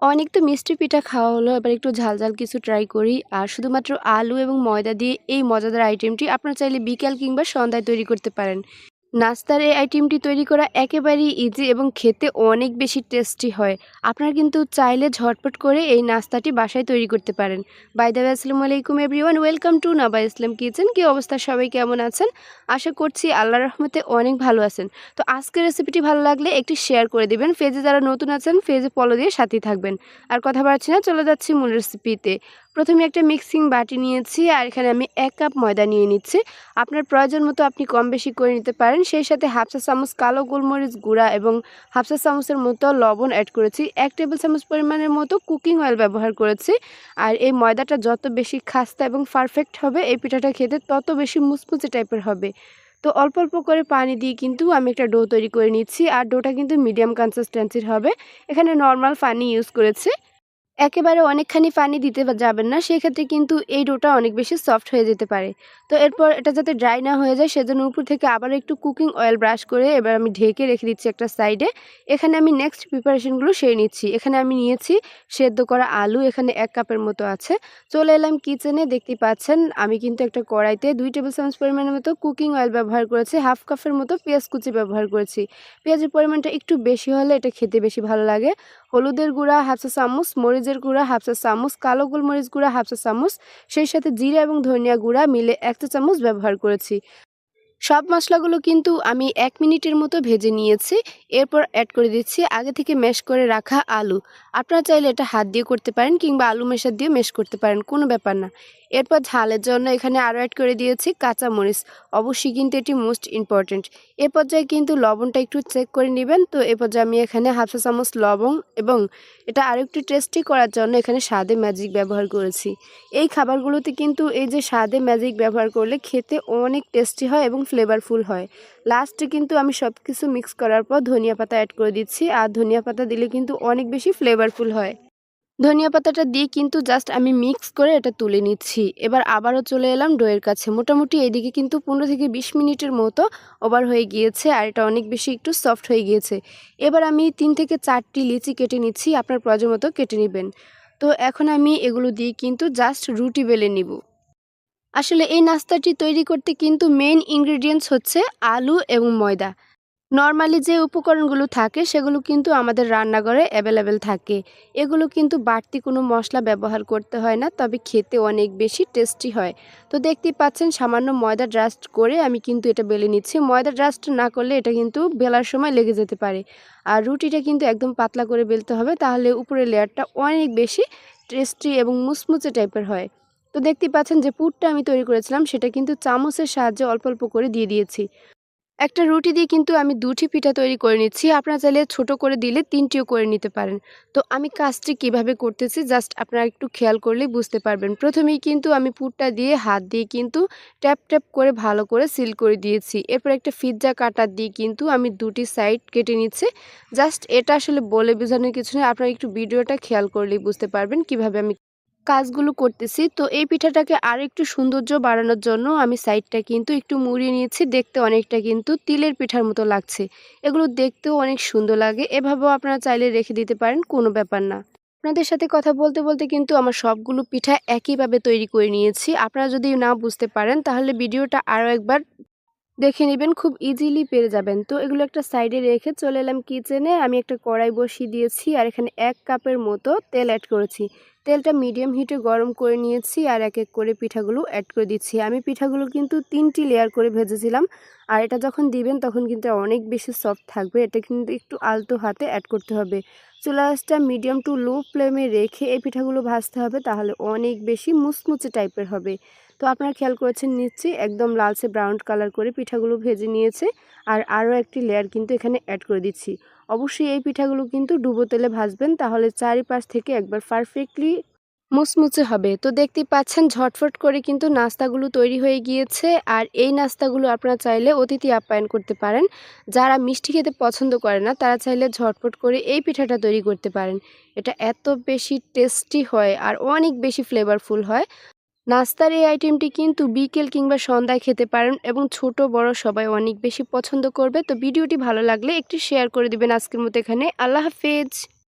অনেক তো মিষ্টি পিঠা খাওয়া হলো, এবার একটু ঝাল ঝাল কিছু ট্রাই করি। আর শুধুমাত্র আলু এবং ময়দা দিয়ে এই মজাদার আইটেমটি আপনারা চাইলে বিকেল কিংবা সন্ধ্যায় তৈরি করতে পারেন। নাস্তার এই আইটেমটি তৈরি করা একেবারেই ইজি এবং খেতে অনেক বেশি টেস্টি হয়। আপনারা কিন্তু চাইলে ঝটপট করে এই নাস্তাটি বাসায় তৈরি করতে পারেন। বাই দ্য আসসালামু আলাইকুম everyone welcome to Naba Islam kitchen কী অবস্থা? সবাই কেমন আছেন? আশা করছি আল্লাহ রহমতে অনেক ভালো আছেন। তো আজকের রেসিপিটি ভালো লাগলে একটি শেয়ার করে দিবেন। ফেজে যারা নতুন আছেন ফেজে ফলো দিয়ে সাথেই থাকবেন। আর কথা বাড়ছি না, চলে যাচ্ছি মূল রেসিপিতে প্রথমে একটা মিক্সিং বাটি নিয়েছি আর এখানে আমি এক কাপ ময়দা নিয়ে নিচ্ছি। আপনার প্রয়োজন মতো আপনি কম বেশি করে নিতে পারেন। সেই সাথে হাফসা চামচ কালো গোলমরিচ গুঁড়া এবং হাফসা চামচের মতো লবণ অ্যাড করেছি। এক টেবিল চামচ পরিমাণের মতো কুকিং অয়েল ব্যবহার করেছি। আর এই ময়দাটা যত বেশি খাস্তা এবং পারফেক্ট হবে, এই পিঠাটা খেতে তত বেশি মুচমুচে টাইপের হবে। তো অল্প অল্প করে পানি দিয়ে কিন্তু আমি একটা ডো তৈরি করে নিচ্ছি। আর ডোটা কিন্তু মিডিয়াম কনসিস্টেন্সির হবে। এখানে নর্মাল পানি ইউজ করেছি। একেবারে অনেকখানি পানি দিতে যাবেন না, সেক্ষেত্রে কিন্তু এই ডোটা অনেক বেশি সফট হয়ে যেতে পারে। তো এরপর এটা যাতে ড্রাই না হয়ে যায়, সেজন্য উপর থেকে আবার একটু কুকিং অয়েল ব্রাশ করে এবার আমি ঢেকে রেখে দিচ্ছি একটা সাইডে। এখানে আমি নেক্সট প্রিপারেশনগুলো সেরে নিচ্ছি। এখানে আমি নিয়েছি সেদ্ধ করা আলু, এখানে এক কাপের মতো আছে। চলে এলাম কিচেনে দেখতে পাচ্ছেন আমি কিন্তু একটা কড়াইতে দুই টেবিল চামচ পরিমাণের মতো কুকিং অয়েল ব্যবহার করেছি, হাফ কাপের মতো পেঁয়াজ কুচি ব্যবহার করেছি। পেঁয়াজের পরিমাণটা একটু বেশি হলে এটা খেতে বেশি ভালো লাগে। হলুদের গুঁড়া হাফসা চামচ মরিচের গুঁড়া, হাফ চা চামচ, কালো গোলমরিচ গুঁড়া, হাফ চা চামচ, সেই সাথে জিরা এবং ধনিয়া গুঁড়া মিলে এক চা চামচ ব্যবহার করেছি। সব মশলাগুলো কিন্তু আমি এক মিনিটের মতো ভেজে নিয়েছি। এরপর অ্যাড করে দিচ্ছি আগে থেকে ম্যাশ করে রাখা আলু। আপনারা চাইলে এটা হাত দিয়ে করতে পারেন কিংবা আলু মেশার দিয়ে মেশ করতে পারেন, কোনো ব্যাপার না। এরপর ঝালের জন্য এখানে আরও অ্যাড করে দিয়েছি কাঁচা মরিচ অবশ্যই কিন্তু এটি মোস্ট ইম্পর্ট্যান্ট এ পর্যায়ে কিন্তু লবণটা একটু চেক করে নেবেন। তো এ পর্যায়ে আমি এখানে হাফসা চামচ লবণ এবং এটা আরও একটু টেস্টি করার জন্য এখানে স্বাদে ম্যাজিক ব্যবহার করেছি। এই খাবারগুলোতে কিন্তু এই যে স্বাদে ম্যাজিক ব্যবহার করলে খেতে অনেক টেস্টি হয় এবং ফ্লেভারফুল হয়। লাস্টে কিন্তু আমি সব কিছু মিক্স করার পর ধনিয়া পাতা অ্যাড করে দিচ্ছি। আর ধনিয়া পাতা দিলে কিন্তু অনেক বেশি ফ্লেভারফুল হয়। ধনিয়া পাতাটা দিয়ে কিন্তু জাস্ট আমি মিক্স করে এটা তুলে নিচ্ছি। এবার আবারও চলে এলাম ডোয়ের কাছে। মোটামুটি এইদিকে কিন্তু পনেরো থেকে বিশ মিনিটের মতো ওভার হয়ে গিয়েছে আর এটা অনেক বেশি একটু সফট হয়ে গিয়েছে। এবার আমি তিন থেকে চারটি লিচি কেটে নিচ্ছি, আপনার প্রয়োজন মতো কেটে নেবেন। তো এখন আমি এগুলো দিয়ে কিন্তু জাস্ট রুটি বেলে নিব। আসলে এই নাস্তাটি তৈরি করতে কিন্তু মেন ইনগ্রিডিয়েন্টস হচ্ছে আলু এবং ময়দা। নর্মালি যে উপকরণগুলো থাকে, সেগুলো কিন্তু আমাদের রান্নাঘরে অ্যাভেলেবেল থাকে। এগুলো কিন্তু বাড়তি কোনো মশলা ব্যবহার করতে হয় না, তবে খেতে অনেক বেশি টেস্টি হয়। তো দেখতেই পাচ্ছেন, সামান্য ময়দা ড্রাস্ট করে আমি কিন্তু এটা বেলে নিচ্ছি। ময়দা ড্রাস্ট না করলে এটা কিন্তু বেলার সময় লেগে যেতে পারে। আর রুটিটা কিন্তু একদম পাতলা করে বেলতে হবে, তাহলে উপরের লেয়ারটা অনেক বেশি টেস্টি এবং মুচমুচে টাইপের হয়। তো দেখতেই পাচ্ছেন যে পুরটা আমি তৈরি করেছিলাম, সেটা কিন্তু চামচের সাহায্যে অল্প অল্প করে দিয়ে দিয়েছি। একটা রুটি দিয়ে কিন্তু আমি দুটি পিঠা তৈরি করে নিচ্ছি। আপনারা চাইলে ছোট করে দিলে তিনটিও করে নিতে পারেন। তো আমি কাজটি কীভাবে করতেছি জাস্ট আপনারা একটু খেয়াল করলেই বুঝতে পারবেন। প্রথমেই কিন্তু আমি পুরটা দিয়ে হাত দিয়ে কিন্তু ট্যাপ ট্যাপ করে ভালো করে সিল করে দিয়েছি। এরপর একটা পিৎজা কাটার দিয়ে কিন্তু আমি দুটি সাইড কেটে নিচ্ছি। জাস্ট এটা আসলে বলে বোঝানোর কিছু নেই। আপনারা একটু ভিডিওটা খেয়াল করলেই বুঝতে পারবেন কীভাবে আমি কাজগুলো করতেছি। তো এই পিঠাটাকে আর একটু সৌন্দর্য বাড়ানোর জন্য আমি সাইডটা কিন্তু একটু মুড়িয়ে নিয়েছি। দেখতে অনেকটা কিন্তু তিলের পিঠার মতো লাগছে। এগুলো দেখতেও অনেক সুন্দর লাগে। এভাবেও আপনারা চাইলে রেখে দিতে পারেন, কোনো ব্যাপার না। আপনাদের সাথে কথা বলতে বলতে কিন্তু আমার সবগুলো পিঠা একইভাবে তৈরি করে নিয়েছি। আপনারা যদি না বুঝতে পারেন, তাহলে ভিডিওটা আরও একবার দেখে নেবেন, খুব ইজিলি পেরে যাবেন। তো এগুলো একটা সাইডে রেখে চলে এলাম কিচেনে আমি একটা কড়াই বসিয়ে দিয়েছি আর এখানে এক কাপের মতো তেল অ্যাড করেছি। তেলটা মিডিয়াম হিটে গরম করে নিয়েছি আর এক এক করে পিঠাগুলো অ্যাড করে দিচ্ছি। আমি পিঠাগুলো কিন্তু তিনটি লেয়ার করে ভেজেছিলাম আর এটা যখন দিবেন তখন কিন্তু অনেক বেশি সফট থাকবে। এটা কিন্তু একটু আলতো হাতে অ্যাড করতে হবে। চুলাসটা মিডিয়াম টু লো ফ্লেমে রেখে এই পিঠাগুলো ভাজতে হবে, তাহলে অনেক বেশি মুচমুচে টাইপের হবে। তো আপনারা খেয়াল করেছেন নিচ্ছি একদম লালচে ব্রাউন কালার করে পিঠাগুলো ভেজে নিয়েছে। আর আরও একটি লেয়ার কিন্তু এখানে অ্যাড করে দিচ্ছি। অবশ্যই এই পিঠাগুলো কিন্তু ডুবো তেলে ভাজবেন, তাহলে চারিপাশ থেকে একবার পারফেক্টলি মুচমুচে হবে। তো দেখতেই পাচ্ছেন ঝটফট করে কিন্তু নাস্তাগুলো তৈরি হয়ে গিয়েছে। আর এই নাস্তাগুলো আপনারা চাইলে অতিথি আপ্যায়ন করতে পারেন। যারা মিষ্টি খেতে পছন্দ করে না, তারা চাইলে ঝটফট করে এই পিঠাটা তৈরি করতে পারেন। এটা এত বেশি টেস্টি হয় আর অনেক বেশি ফ্লেভারফুল হয়। নাস্তার এই আইটেমটি কিন্তু বিকেল কিংবা সন্ধ্যায় খেতে পারেন এবং ছোট, বড় সবাই অনেক বেশি পছন্দ করবে। তো ভিডিওটি ভালো লাগলে একটি শেয়ার করে দিবেন আজকের মতো এখানে। আল্লাহ হাফেজ।